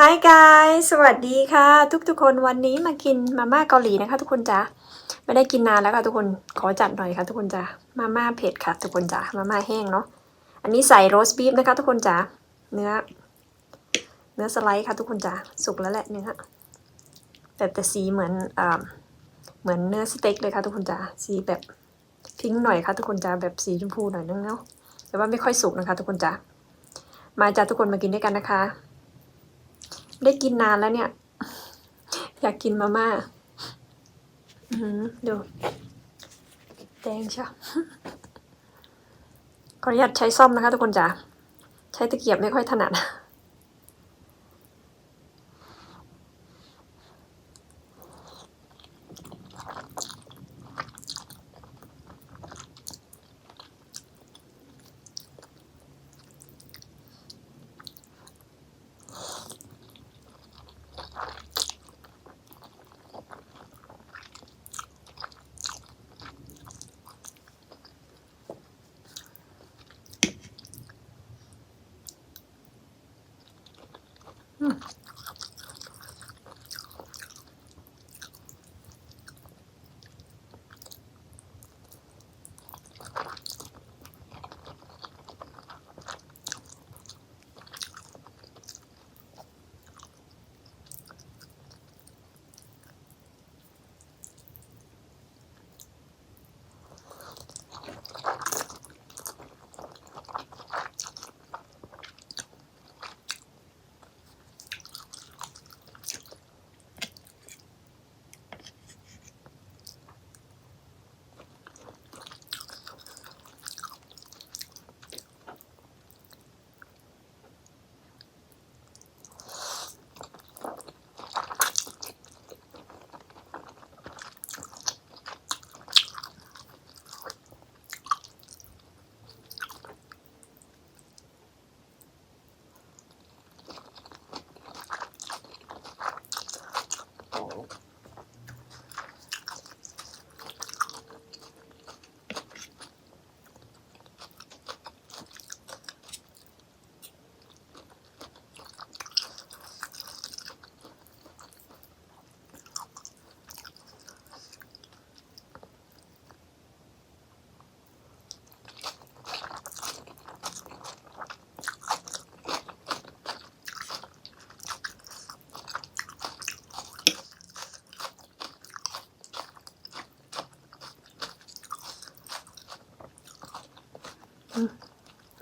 Hi guys สวัสดีค่ะ ทุกๆคนวันนี้มากินมาม่าเกาหลีนะคะ ทุกคนจ้ะไม่ได้กินนานแล้วค่ะทุกคนขอจัดหน่อยค่ะทุกคนจ้ะมาม่าเผ็ดค่ะ ทุกคนจ้ะมาม่าแห้งเนาะอันนี้ใส่โรสบีฟนะคะ ทุกคนจ้ะเนื้อ เนื้อสไลด์ค่ะ ทุกคนจ้ะสุกแล้วแหละเนื้อแต่แต่สีเหมือนอ่าเหมือนเนื้อสเต็กเลยค่ะ ทุกคนจ้ะสีแบบพิงหน่อยค่ะ ทุกคนจ้ะแบบสีชมพูหน่อยนึงเนาะแต่ว่าไม่ค่อยสุกนะคะ ทุกคนจ้ะมาจ้ะทุกคนมากินด้วยกันนะคะ ได้กินนานแล้วเนี่ย อยากกินมาม่าอื้อหือดูแดงใช่ขออนุญาตใช้ซ่อมนะคะทุกคนจ๋า ใช้ตะเกียบไม่ค่อยถนัด うん。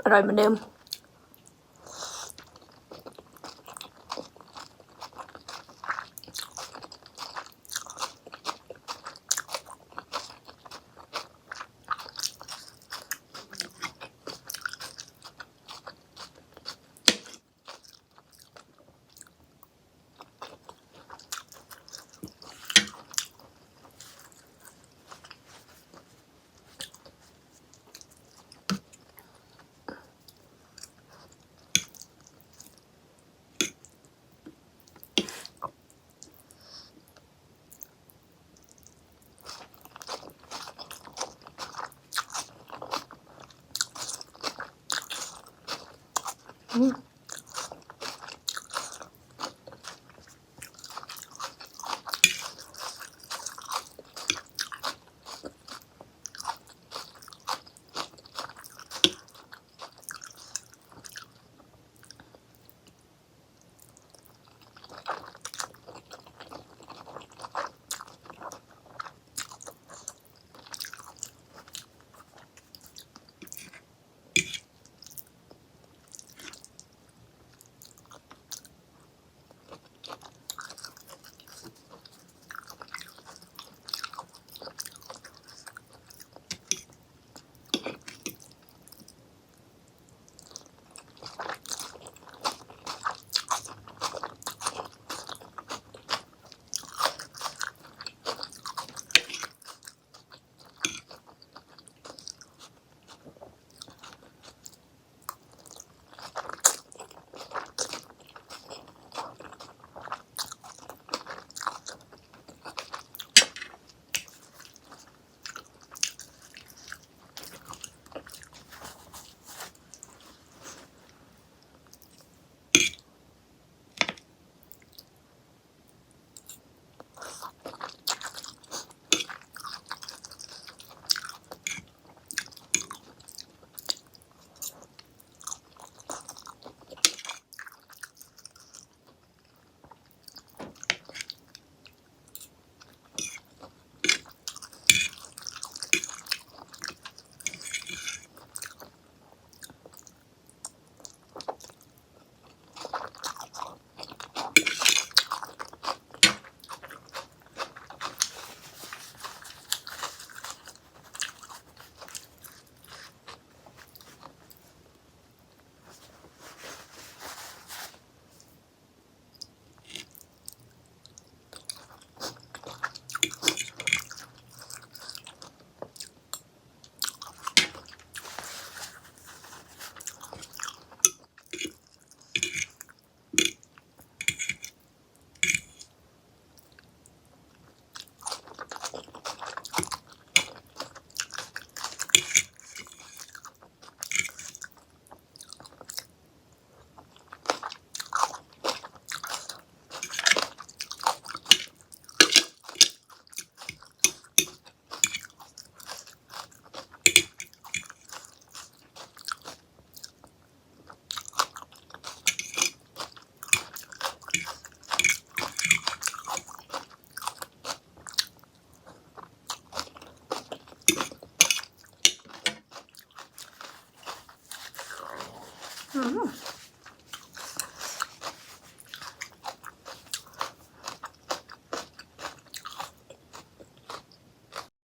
อร่อยเหมือนเดิม อื Oh.